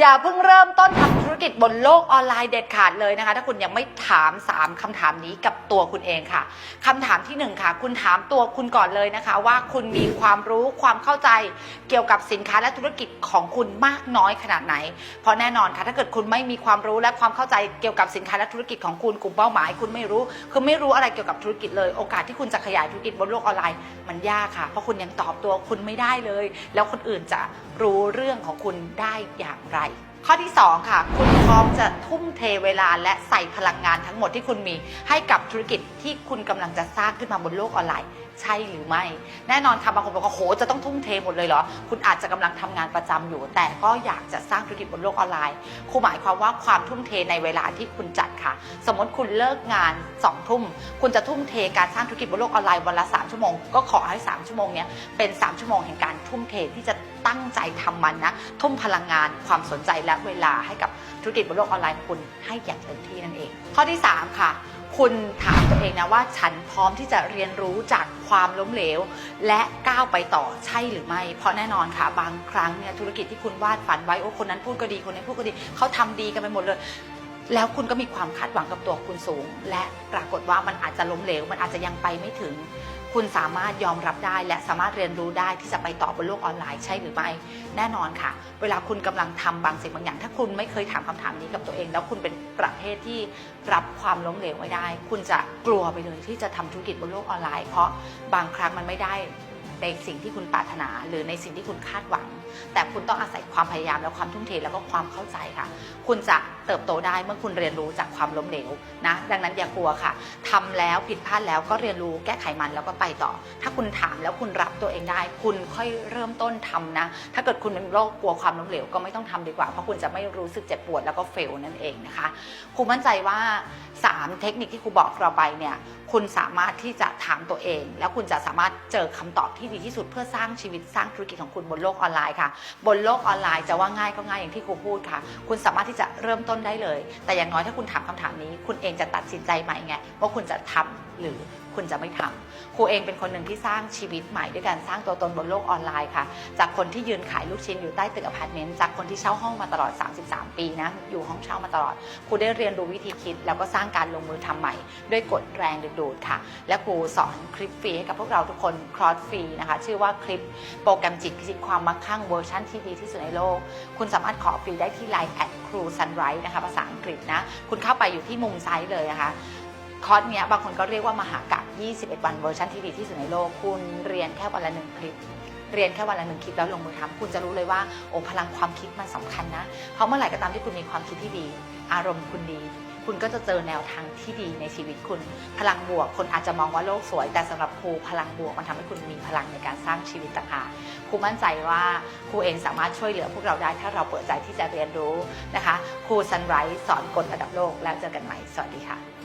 อย่าเพิ่งเริ่มต้นทำธุรกิจบนโลกออนไลน์เด็ดขาดเลยนะคะ ถ้าคุณยังไม่ถาม 3คำถามนี้กับตัวคุณเองค่ะคำถามที่หนึ่งค่ะ คุณถามตัวคุณก่อนเลยนะคะ ว่าคุณมีความรู้ความเข้าใจเกี่ยวกับสินค้าและธุรกิจของคุณมากน้อยขนาดไหน เพราะแน่นอนค่ะ ถ้าเกิดคุณไม่มีความรู้และความเข้าใจเกี่ยวกับสินค้าและธุรกิจของคุณกลุ่มเป้าหมาย คุณไม่รู้ คือไม่รู้อะไรเกี่ยวกับธุรกิจเลยโอกาสที่คุณจะขยายธุรกิจบนโลกออนไลน์ มันยากค่ะ เพราะคุณยังตอบตัวคุณไม่ได้เลย แล้วคนอื่นจะรู้เรื่องของคุณได้อย่างไร ข้อที่ 2 ค่ะ คุณพร้อมจะทุ่มเทเวลาและใส่พลังงานทั้งหมดที่คุณมี ให้กับธุรกิจที่คุณกำลังจะสร้างขึ้นมาบนโลกออนไลน์ ใช่หรือไม่ แน่นอนค่ะบางคนบอกว่าโหจะต้องทุ่มเทหมดเลยเหรอ คุณอาจจะกำลังทำงานประจำอยู่ แต่ก็อยากจะสร้างธุรกิจบนโลกออนไลน์ครูหมายความว่าความทุ่มเทในเวลาที่คุณจัดค่ะ สมมติคุณเลิกงาน2องทุ่มคุณจะทุ่มเทการสร้างธุรกิจบนโลกออนไลน์วันละ 3 ชั่วโมง ก็ขอให้ 3 ชั่วโมงนี้เป็น 3 ชั่วโมงแห่งการทุ่มเทที่จะตั้งใจทำมันนะ ทุ่มพลังงานความสนใจและเวลาให้กับธุรกิจบนโลกออนไลน์คุณให้อย่างเต็มที่นั่นเอง ข้อที่ 3 ค่ะ คุณถามตัวเองนะว่าฉันพร้อมที่จะเรียนรู้จากความล้มเหลว และก้าวไปต่อใช่หรือไม่ เพราะแน่นอนค่ะบางครั้งเนี่ยธุรกิจที่คุณวาดฝันไว้โอ้คนนั้นพูดก็ดีคนนี้พูดก็ดีเขาทำดีกันไปหมดเลย แล้วคุณก็มีความคาดหวังกับตัวคุณสูง และปรากฏว่ามันอาจจะล้มเหลว มันอาจจะยังไปไม่ถึง คุณสามารถยอมรับได้ และสามารถเรียนรู้ได้ที่จะไปต่อบนโลกออนไลน์ใช่หรือไม่ แน่นอนค่ะ เวลาคุณกำลังทำบางสิ่งบางอย่าง ถ้าคุณไม่เคยถามคำถามนี้กับตัวเอง แล้วคุณเป็นประเภทที่รับความล้มเหลวไม่ได้ คุณจะกลัวไปเลยที่จะทำธุรกิจบนโลกออนไลน์ เพราะบางครั้งมันไม่ได้ ในสิ่งที่คุณปรารถนา หรือในสิ่งที่คุณคาดหวัง แต่คุณต้องอาศัยความพยายามและความทุ่มเทแล้วก็ความเข้าใจค่ะ คุณจะเติบโตได้เมื่อคุณเรียนรู้จากความล้มเหลวนะ ดังนั้นอย่ากลัวค่ะทำแล้วผิดพลาดแล้วก็เรียนรู้แก้ไขมันแล้วก็ไปต่อ ถ้าคุณถามแล้วคุณรับตัวเองได้ คุณค่อยเริ่มต้นทำนะ ถ้าเกิดคุณเป็นโรคกลัวความล้มเหลวก็ไม่ต้องทำดีกว่า เพราะคุณจะไม่รู้สึกเจ็บปวดแล้วก็เฟลนั่นเองนะคะครูมั่นใจว่า 3 เทคนิคที่ครูบอกเราไปเนี่ย คุณสามารถที่จะถามตัวเอง แล้วคุณจะสามารถเจอคำตอบที่ดีที่สุดเพื่อสร้างชีวิตสร้างธุรกิจของคุณบนโลกออนไลน์ค่ะ บนโลกออนไลน์จะว่าง่ายก็ง่ายอย่างที่ครูพูดค่ะ คุณสามารถที่จะเริ่มต้นได้เลย แต่อย่างน้อยถ้าคุณถามคำถามนี้ คุณเองจะตัดสินใจใหม่ไงว่าคุณจะทำหรือ คุณจะไม่ทำครูเองเป็นคนหนึ่งที่สร้างชีวิตใหม่ด้วยการสร้างตัวตนบนโลกออนไลน์ค่ะ จากคนที่ยืนขายลูกชิ้นอยู่ใต้ตึกอพาร์ตเมนต์จากคนที่เช่าห้องมาตลอด 33 ปีนะอยู่ห้องเช่ามาตลอดครูได้เรียนรู้วิธีคิด แล้วก็สร้างการลงมือทำใหม่ ด้วยกฎแรงดึงดูดค่ะ และครูสอนคลิปฟรีให้กับพวกเราทุกคนคลอสฟรีนะคะชื่อว่าคลิปโปรแกรมจิตพิชิตความมั่งคั่งเวอร์ชันที่ดีที่สุดในโลก คุณสามารถขอฟรีได้ที่ Line แอดครูซันไรส์นะคะภาษาอังกฤษนะคุณเข้าไปอยู่ที่มุมซ้ายเลยนะคะคอร์สเนี้ยบางคนก็เรียกว่ามหากาบ 21 วันเวอร์ชันที่ดีที่สุดในโลก คุณเรียนแค่วันละหนึ่งคลิป เรียนแค่วันละหนึ่งคลิปแล้วลงมือทำคุณจะรู้เลยว่าโอ้พลังความคิดมันสำคัญนะ เพราะเมื่อไหร่ก็ตามที่คุณมีความคิดที่ดี อารมณ์คุณดี คุณก็จะเจอแนวทางที่ดีในชีวิตคุณ พลังบวก คนอาจจะมองว่าโลกสวย แต่สำหรับครูพลังบวกมันทำให้คุณมีพลังในการสร้างชีวิตต่างหากครูมั่นใจว่าครูเองสามารถช่วยเหลือพวกเราได้ถ้าเราเปิดใจที่จะเรียนรู้นะคะ ครูซันไรส์สอนกลระดับโลกแล้วเจอกันใหม่สวัสดีค่ะ